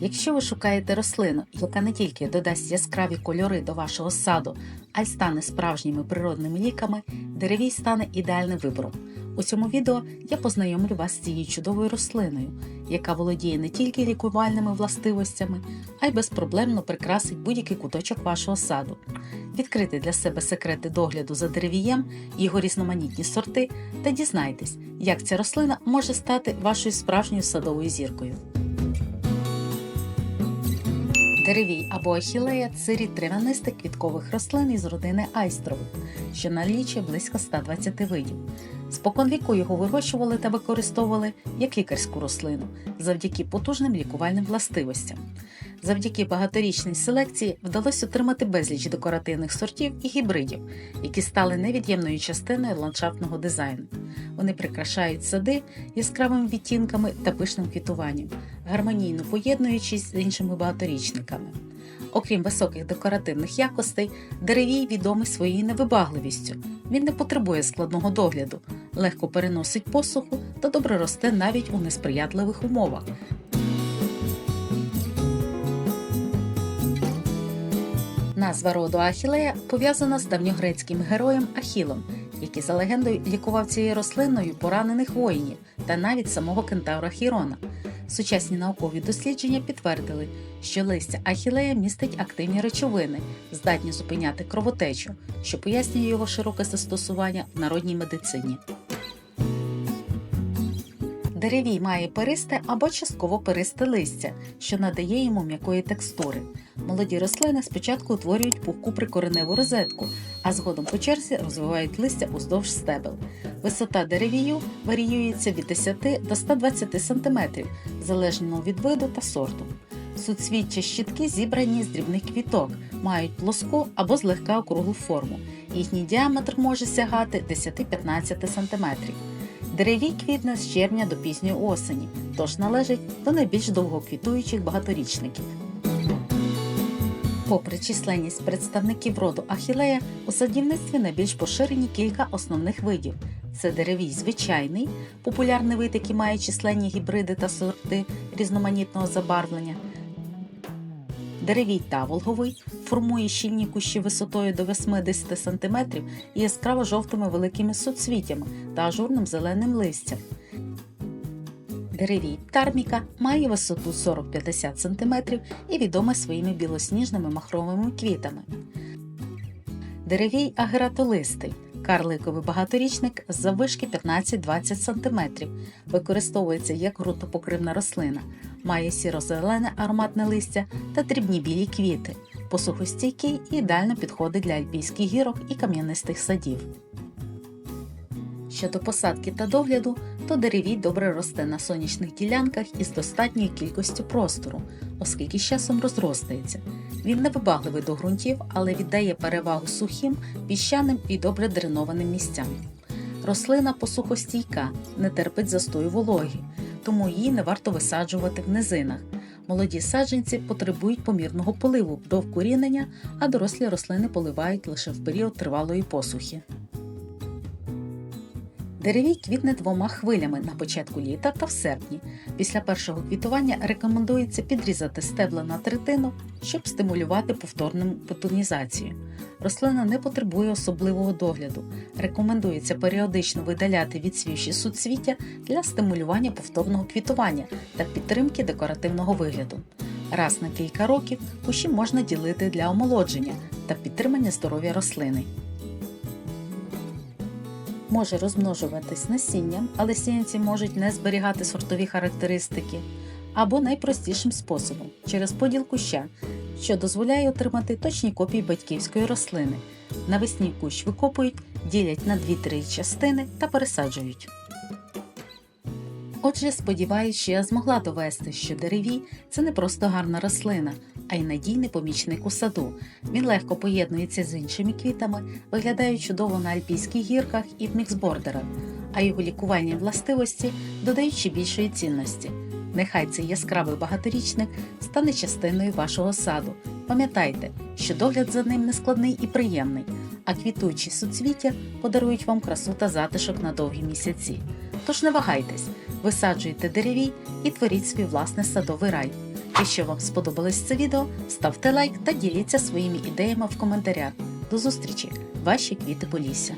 Якщо ви шукаєте рослину, яка не тільки додасть яскраві кольори до вашого саду, а й стане справжніми природними ліками, деревій стане ідеальним вибором. У цьому відео я познайомлю вас з цією чудовою рослиною, яка володіє не тільки лікувальними властивостями, а й безпроблемно прикрасить будь-який куточок вашого саду. Відкрити для себе секрети догляду за деревієм, його різноманітні сорти та дізнайтесь, як ця рослина може стати вашою справжньою садовою зіркою. Деревій або ахілея це трав'янистих квіткових рослин із родини айстрових, що налічує близько 120 видів. Споконвіку його вирощували та використовували як лікарську рослину завдяки потужним лікувальним властивостям. Завдяки багаторічній селекції вдалося отримати безліч декоративних сортів і гібридів, які стали невід'ємною частиною ландшафтного дизайну. Вони прикрашають сади яскравими відтінками та пишним квітуванням, гармонійно поєднуючись з іншими багаторічниками. Окрім високих декоративних якостей, деревій відомий своєю невибагливістю. Він не потребує складного догляду, легко переносить посуху та добре росте навіть у несприятливих умовах. Назва роду Ахілея пов'язана з давньогрецьким героєм Ахілом, який за легендою лікував цією рослиною поранених воїнів та навіть самого кентавра Хірона. Сучасні наукові дослідження підтвердили, що листя ахілея містить активні речовини, здатні зупиняти кровотечу, що пояснює його широке застосування в народній медицині. Деревій має перисте або частково перисте листя, що надає йому м'якої текстури. Молоді рослини спочатку утворюють пухку прикореневу розетку, а згодом по черзі розвивають листя уздовж стебел. Висота деревію варіюється від 10 до 120 см, залежно від виду та сорту. Суцвіття щітки зібрані з дрібних квіток, мають плоску або злегка округлу форму. Їхній діаметр може сягати 10-15 см. Деревій квітне з червня до пізньої осені, тож належить до найбільш довгоквітуючих багаторічників. Попри численність представників роду ахілея, у садівництві найбільш поширені кілька основних видів. Це деревій звичайний, популярний вид, який має численні гібриди та сорти різноманітного забарвлення. Деревій таволговий формує щільні кущі висотою до 80 см і яскраво жовтими великими суцвіттями та ажурним зеленим листям. Деревій тарміка має висоту 40-50 см і відомий своїми білосніжними махровими квітами. Деревій агератолистий карликовий багаторічник з заввишки 15-20 см, використовується як ґрунтопокривна рослина, має сіро-зелене ароматне листя та дрібні білі квіти, посухостійкий і ідеально підходить для альпійських гірок і кам'янистих садів. Щодо посадки та догляду, то деревій добре росте на сонячних ділянках із достатньою кількістю простору, оскільки з часом розростається. Він не вибагливий до ґрунтів, але віддає перевагу сухим, піщаним і добре дренованим місцям. Рослина посухостійка, не терпить застою вологи, тому її не варто висаджувати в низинах. Молоді саджанці потребують помірного поливу до вкорінення, а дорослі рослини поливають лише в період тривалої посухи. Деревій квітне двома хвилями на початку літа та в серпні. Після першого квітування рекомендується підрізати стебла на третину, щоб стимулювати повторну бутонізацію. Рослина не потребує особливого догляду. Рекомендується періодично видаляти відсвівші суцвіття для стимулювання повторного квітування та підтримки декоративного вигляду. Раз на кілька років кущі можна ділити для омолодження та підтримання здоров'я рослини може розмножуватись насінням, але сіянці можуть не зберігати сортові характеристики, або найпростішим способом через поділ куща, що дозволяє отримати точні копії батьківської рослини. Навесні кущ викопують, ділять на 2-3 частини та пересаджують. Отже, сподіваюся, що я змогла довести, що деревій це не просто гарна рослина, а й надійний помічник у саду. Він легко поєднується з іншими квітами, виглядає чудово на альпійських гірках і в міксбордерах, а його лікувальні властивості додають ще більшої цінності. Нехай цей яскравий багаторічник стане частиною вашого саду. Пам'ятайте, що догляд за ним нескладний і приємний, а квітуючі суцвіття подарують вам красу та затишок на довгі місяці. Тож не вагайтесь, висаджуйте деревій і творіть свій власний садовий рай. Якщо вам сподобалось це відео, ставте лайк та діліться своїми ідеями в коментарях. До зустрічі! Ваші квіти Полісся!